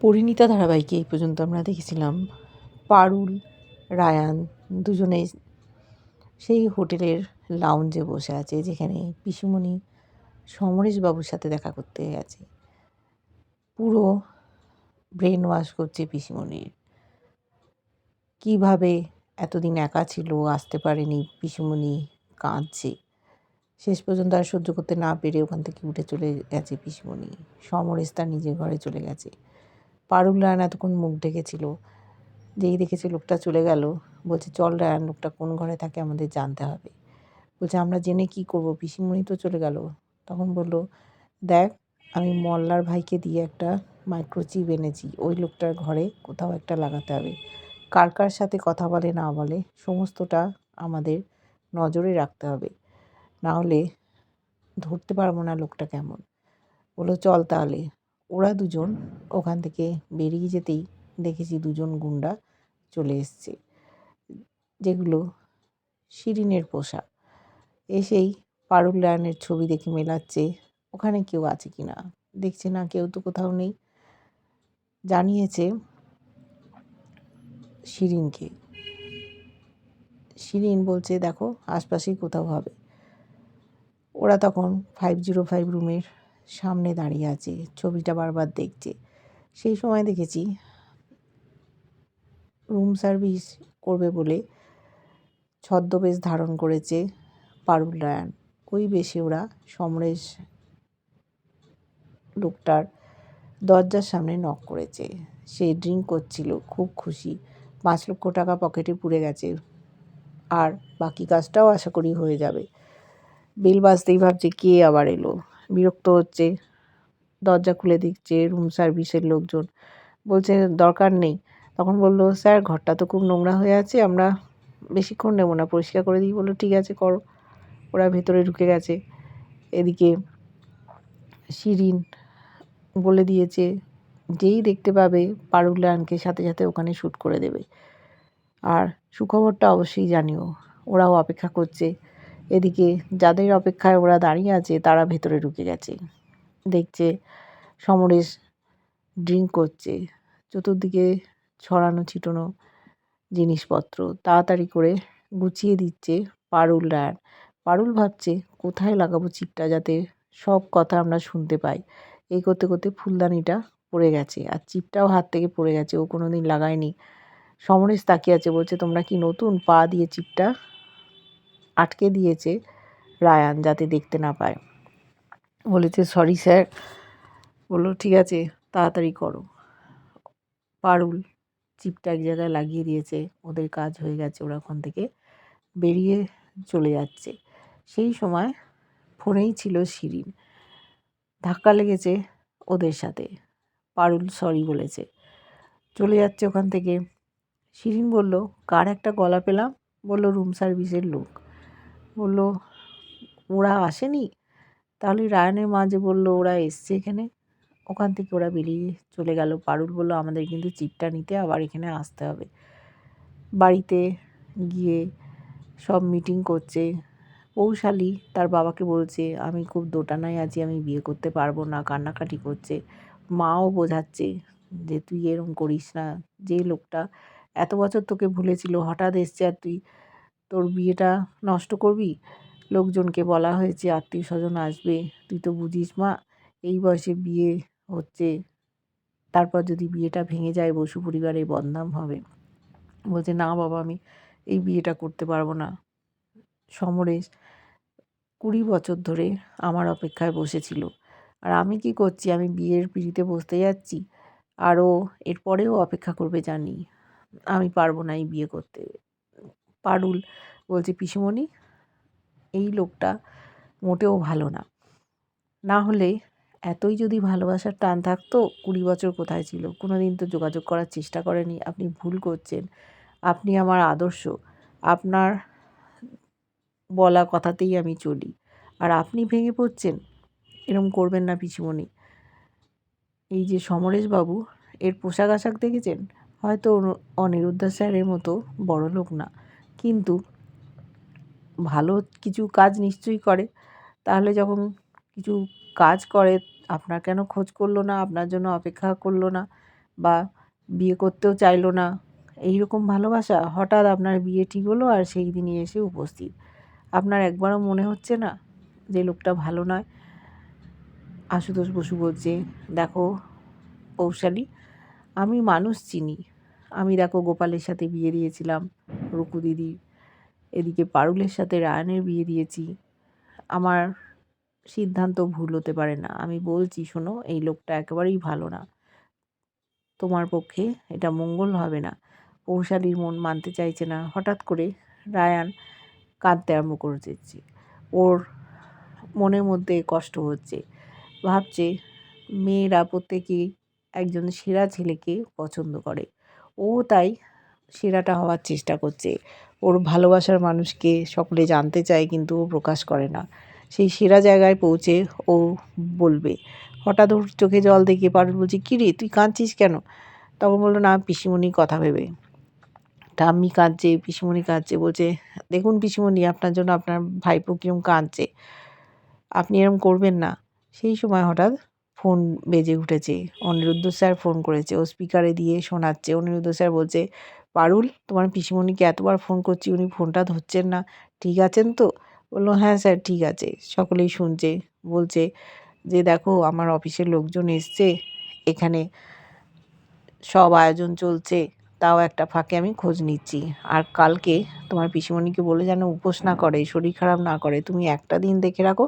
পরিণীতা ধারাবাহিকে এই পর্যন্ত আমরা দেখেছিলাম। পারুল, রায়ান দুজনেই সেই হোটেলের লাউঞ্জে বসে আছে, যেখানে পিসুমণি সমরেশবাবুর সাথে দেখা করতে গেছে। পুরো ব্রেন ওয়াশ করছে পিসিমণির। কীভাবে এতদিন একা ছিল, আসতে পারেনি, পিসুমণি কাঁদছে। শেষ পর্যন্ত আর সহ্য করতে না পেরে ওখান থেকে উঠে চলে গেছে পিসুমণি। সমরেশ তার নিজের ঘরে চলে গেছে। পারুল রায়ন এতক্ষণ মুখ ঢেকেছিল যেই দেখেছে লোকটা চলে গেল, বলছে, চল রায়ন, লোকটা কোন ঘরে থাকে আমাদের জানতে হবে। বলছে, আমরা জেনে কি করব? পিসিমণি তো চলে গেল। তখন বলল, দেখ, আমি মল্লার ভাইকে দিয়ে একটা মাইক্রোচিপ এনেছি, ওই লোকটার ঘরে কোথাও একটা লাগাতে হবে। কার কার সাথে কথা বলে না বলে সমস্তটা আমাদের নজরে রাখতে হবে। না হলে ধরতে পারব না লোকটা কেমন। বলল, চল তাহলে। ওরা দুজন ওখান থেকে বেরিয়ে যেতেই দেখেছি দুজন গুন্ডা চলে এসছে, যেগুলো শিরিনের পোশাক এসেই পারুল ছবি দেখে মেলাচ্ছে, ওখানে কেউ আছে কি না দেখছে না, কেউ তো কোথাও নেই। জানিয়েছে শিরিনকে। শিরিন বলছে, দেখো, আশপাশেই কোথাও হবে। ওরা তখন ফাইভ জিরো ফাইভ রুমের সামনে দাঁড়িয়ে আছে, ছবিটা বারবার দেখছে। সেই সময় দেখেছি রুম সার্ভিস করবে বলে ছদ্মবেশ ধারণ করেছে পারুল রায়ান। ওই বেশে ওরা সমরেশ লোকটার দরজার সামনে নক করেছে। সে ড্রিঙ্ক করছিল, খুব খুশি। পাঁচ লক্ষ টাকা পকেটে পুড়ে গেছে। আর বাকি কাজটাও আশা করি হয়ে যাবে। বেল বাজতেই ভাবছে কে আবার এলো। বিরক্ত হচ্ছে দরজা খুলে দিচ্ছে রুম সার্ভিসের লোকজন। বলছে, দরকার নেই। তখন বলল, স্যার, ঘরটা তো খুব নোংরা হয়ে আছে, আমরা বেশিক্ষণ নেব না, পরিষ্কার করে দিই। বলল, ঠিক আছে, করো। ওরা ভেতরে ঢুকে গেছে। এদিকে শিরিন বলে দিয়েছে, যেই দেখতে পাবে, পারুল লায়নকে সাথে সাথে ওখানে শ্যুট করে দেবে। আর সুখবরটা অবশ্যই জানিও, ওরাও অপেক্ষা করছে। এদিকে যাদের অপেক্ষায় ওরা দাঁড়িয়ে আছে, তারা ভেতরে ঢুকে গেছে। দেখছে, সমরেশ ড্রিঙ্ক করছে, চতুর্দিকে ছড়ানো, ছিটানো জিনিসপত্র। তাড়াতাড়ি করে গুছিয়ে দিচ্ছে পারুল রায়ান পারুল ভাবছে, কোথায় লাগাবো চিপটা যাতে সব কথা আমরা শুনতে পাই? এই করতে করতে ফুলদানিটা পড়ে গেছে আর চিপটাও হাত থেকে পড়ে গেছে, ও কোনো দিন লাগায়নি। সমরেশ তাকিয়ে আছে, বলছে, তোমরা কি নতুন পা দিয়ে চিপটা আটকে দিয়েছে রায়ান যাতে দেখতে না পায়? বলেছে, সরি স্যার। বলল, ঠিক আছে, তাড়াতাড়ি করো। পারুল চিপটা এক জায়গায় লাগিয়ে দিয়েছে, ওদের কাজ হয়ে গেছে, ওরা ওখান থেকে বেরিয়ে চলে যাচ্ছে। সেই সময় ফোনেই ছিল শিরিন। ধাক্কা লেগেছে ওদের সাথে। পারুল সরি বলেছে। চলে যাচ্ছে ওখান থেকে। শিরিন বলল, কার একটা গলা পেলাম? বলল, রুম সার্ভিসের লোক। বলল, ওরা আসেনি? তাহলে রায়নের মা যে বলল, ওরা এসছে এখানে। ওখান থেকে ওরা বেরিয়ে চলে গেল। পারুল বলল, আমাদের কিন্তু চিপটা নিতে, আবার এখানে আসতে হবে। বাড়িতে গিয়ে সব মিটিং করছে। পৌশালী তার বাবাকে বলছে, আমি খুব দোটানায় আছি, আমি বিয়ে করতে পারব না। কান্নাকাটি করছে। মাও বোঝাচ্ছে যে, তুই এরম করিস না। যে লোকটা এত বছর তোকে ভুলেছিল, হঠাৎ এসছে আর তুই তোর বিয়েটা নষ্ট করবি? লোকজনকে বলা হয়েছে আত্মীয় স্বজন আসবে। তুই তো বুঝিস মা, এই বয়সে বিয়ে হচ্ছে। তারপর যদি বিয়েটা ভেঙে যায়, বসু পরিবারে বদনাম হবে। বলছে, না বাবা, আমি এই বিয়েটা করতে পারব না। সমরেশ কুড়ি বছর ধরে আমার অপেক্ষায় বসেছিল। আর আমি কি করছি? আমি বিয়ের পিড়িতে বসতে যাচ্ছি। আরও এরপরেও অপেক্ষা করবে জানি। আমি পারব না এই বিয়ে করতে। পারুল বলছে, পিসুমণি এই লোকটা মোটেও ভালো না। না হলে এতই যদি ভালোবাসার টান থাকতো, কুড়ি বছর কোথায় ছিল? কোনো দিন তো যোগাযোগ করার চেষ্টা করেনি। আপনি ভুল করছেন। আপনি আমার আদর্শ। আপনার বলা কথাতেই আমি চলি। আর আপনি ভেঙে পড়ছেন? এরম করবেন না পিসিমণি। এই যে সমরেশবাবু, এর পোশাক আশাক দেখেছেন? হয়তো অনিরুদ্ধা স্যারের মতো বড় লোক না। কিন্তু ভালো কিছু কাজ নিশ্চয়ই করে। তাহলে যখন কিছু কাজ করে, আপনার কেন খোঁজ করল না? আপনার জন্য অপেক্ষা করল না? বা বিয়ে করতেও চাইলো না? এই রকম ভালোবাসা হঠাৎ আপনার বিয়ে ঠিক হলো আর সেই দিনই এসে উপস্থিত। আপনার একবারও মনে হচ্ছে না যে লোকটা ভালো নয়? আশুতোষ বসু বলছে, দেখো পৌশালী আমি মানুষ চিনি। আমি দেখো গোপালের সাথে বিয়ে দিয়েছিলাম, রুকু দিদি এদিকে পারুলের সাথে রায়নের বিয়ে দিয়েছি। আমার সিদ্ধান্ত ভুল হতে পারে না। আমি বলছি, শোনো, এই লোকটা একেবারেই ভালো না। তোমার পক্ষে এটা মঙ্গল হবে না। পৌশালীর মন মানতে চাইছে না। হঠাৎ করে রায়ান কাঁদতে আরম্ভ করে দিচ্ছে। ওর মনের মধ্যে কষ্ট হচ্ছে। ভাবছে, মেয়েরা প্রত্যেকেই একজন সেরা ছেলেকে পছন্দ করে। ও তাই সেরাটা হওয়ার চেষ্টা করছে। ওর ভালোবাসার মানুষকে সকলে জানতে চায় কিন্তু ও প্রকাশ করে না। সেই সেরা জায়গায় পৌঁছে ও বলবে, হঠাৎ ওর চোখে জল দেখে পারুল বলছে, কী রে, তুই কাঁদছিস কেন? তখন বলল, না পিসিমণি কথা ভেবে। ঠাম্মি কাঁদছে, পিসিমণি কাঁদছে, বলছে, দেখুন পিসিমণি, আপনার জন্য আপনার ভাইপো কিরম কাঁদছে। আপনি এরম করবেন না। সেই সময় হঠাৎ ফোন বেজে উঠেছে। অনিরুদ্ধ স্যার ফোন করেছে। ও স্পিকারে দিয়ে শোনাচ্ছে। অনিরুদ্ধ স্যার বলছে পারুল, তোমার পিসিমণিকে এতবার ফোন করছি উনি ফোনটা ধরছেন না। ঠিক আছেন তো? বলল হ্যাঁ স্যার ঠিক আছে। সকলেই শুনছে, বলছে যে, দেখো, আমার অফিসের লোকজন এসছে, এখানে সব আয়োজন চলছে, তাও একটা ফাঁকে আমি খোঁজ নিচ্ছি। আর কালকে তোমার পিসিমণিকে বলে যেন উপোস না করে, শরীর খারাপ না করে, তুমি একটা দিন দেখে রাখো,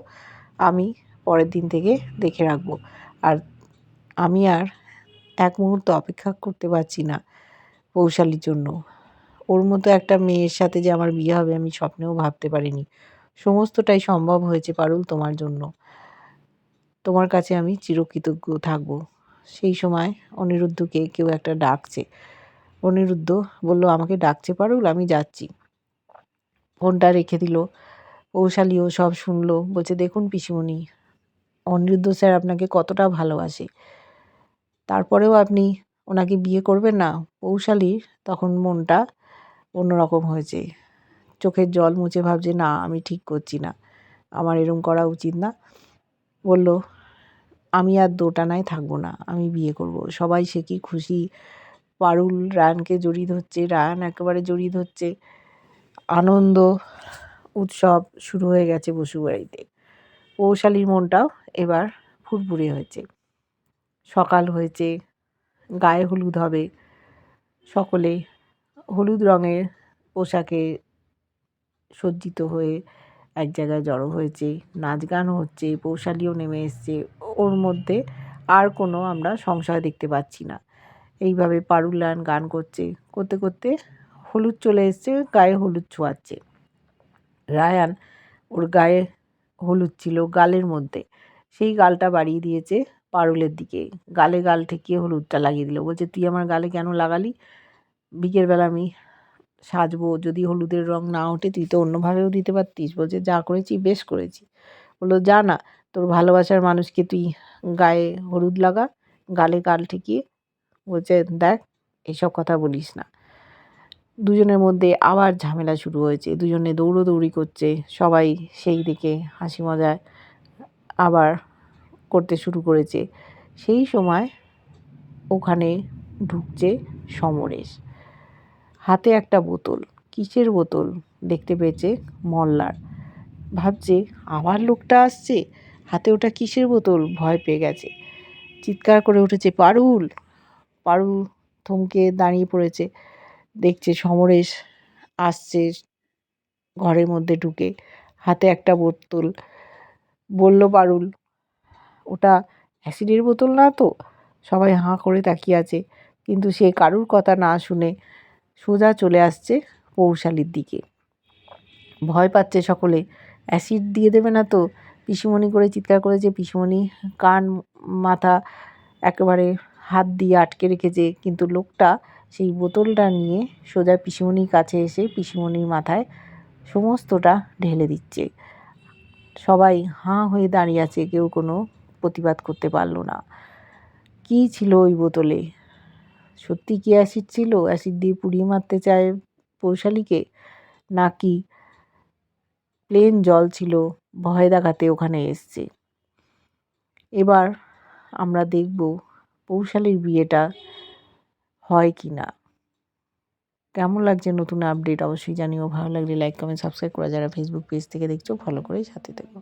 আমি পরের দিন থেকে দেখে রাখব। আর আমি আর এক মুহূর্ত অপেক্ষা করতে পারছি না। পৌশালির জন্য। ওর মতো একটা মেয়ের সাথে যে আমার বিয়ে হবে আমি স্বপ্নেও ভাবতে পারিনি। সমস্তটাই সম্ভব হয়েছে পারুল তোমার জন্য। তোমার কাছে আমি চিরকৃতজ্ঞ থাকব। সেই সময় অনিরুদ্ধকে কেউ একটা ডাকছে। অনিরুদ্ধ বলল, আমাকে ডাকছে পারুল, আমি যাচ্ছি। ফোনটা রেখে দিল। পৌশালীও সব শুনলো। বলছে, দেখুন পিসিমণি, অনিরুদ্ধ স্যার আপনাকে কতটা ভালোবাসে। তারপরেও আপনি ওনাকে বিয়ে করবেন না পৌশালীর তখন মনটা অন্যরকম হয়েছে। চোখের জল মুছে ভাবছে, না, আমি ঠিক করছি না। আমার এরম করা উচিত না। বলল, আমি আর দোটানায় থাকব না, আমি বিয়ে করব। সবাই সে কি খুশি? পারুল রায়ানকে জড়িয়ে ধরছে রায়ান একেবারে জড়িয়ে ধরছে। আনন্দ, উৎসব শুরু হয়ে গেছে বসুবাড়িতে পৌশালীর মনটাও এবার ফুরফুরে হয়েছে। সকাল হয়েছে গায়ে হলুদ হবে। সকলে হলুদ রঙের পোশাকে সজ্জিত হয়ে এক জায়গায় জড়ো হয়েছে। নাচ গানও হচ্ছে পৌশালিও নেমে এসছে। ওর মধ্যে আর কোনো আমরা সংশয় দেখতে পাচ্ছি না। এইভাবে পারুলান গান করছে। করতে করতে হলুদ চলে এসছে, গায়ে হলুদ ছোঁয়াচ্ছে। রায়ান ওর গায়ে হলুদ ছিল গালের মধ্যে। সেই গালটা বাড়িয়ে দিয়েছে পারুলের দিকে। গালে গাল ঠেকিয়ে হলুদটা লাগিয়ে দিল। বলছে, তুই আমার গালে কেন লাগালি? বিকেলবেলা আমি সাজবো। যদি হলুদের রং না ওঠে, তুই তো অন্যভাবেও দিতে পারতিস। বলছে, যা করেছি, বেশ করেছি। বলল, যা না, তোর ভালোবাসার মানুষকে তুই গায়ে হলুদ লাগা, গালে গাল ঠেকিয়ে। বলছে, দেখ, এসব কথা বলিস না। দুজনের মধ্যে আবার ঝামেলা শুরু হয়েছে। দুজনে দৌড়োদৌড়ি করছে। সবাই সেই দিকে হাসি মজায় আবার করতে শুরু করেছে। সেই সময় ওখানে ঢুকছে সমরেশ। হাতে একটা বোতল, কিসের বোতল দেখতে পেয়েছে মল্লার। ভাবছে, আবার লোকটা আসছে? হাতে ওটা কিসের বোতল? ভয় পেয়ে গেছে। চিৎকার করে উঠেছে, পারুল! পারুল থমকে দাঁড়িয়ে পড়েছে। দেখছে সমরেশ আসছে ঘরের মধ্যে ঢুকে। হাতে একটা বোতল। বলল, পারুল ওটা অ্যাসিডের বোতল না তো? সবাই হাঁ করে তাকিয়ে আছে। কিন্তু সে কারুর কথা না শুনে সোজা চলে আসছে পৌশালির দিকে। ভয় পাচ্ছে সকলে। অ্যাসিড দিয়ে দেবে না তো? পিসিমণি করে চিৎকার করেছে, পিসিমণি, কান, মাথা একেবারে হাত দিয়ে আটকে রেখেছে। কিন্তু লোকটা সেই বোতলটা নিয়ে সোজা পিসিমণির কাছে এসে পিসিমণির মাথায় সমস্তটা ঢেলে দিচ্ছে। সবাই হাঁ হয়ে দাঁড়িয়ে আছে। কেউ কোনো প্রতিবাদ করতে পারল না। কী ছিল ওই বোতলে? সত্যি কি অ্যাসিড ছিল? অ্যাসিড দিয়ে পুড়িয়ে মারতে চায় পৌশালীকে নাকি প্লেন জল ছিল? ভয় দেখাতে ওখানে এসছে। এবার আমরা দেখব পৌশালীর বিয়েটা হয় কি না। কেমন লাগছে নতুন আপডেট অবশ্যই জানিও। ভালো লাগলে লাইক কমেন্ট সাবস্ক্রাইব করা যারা ফেসবুক পেজ থেকে দেখছ ফলো করে সাথে থেকো।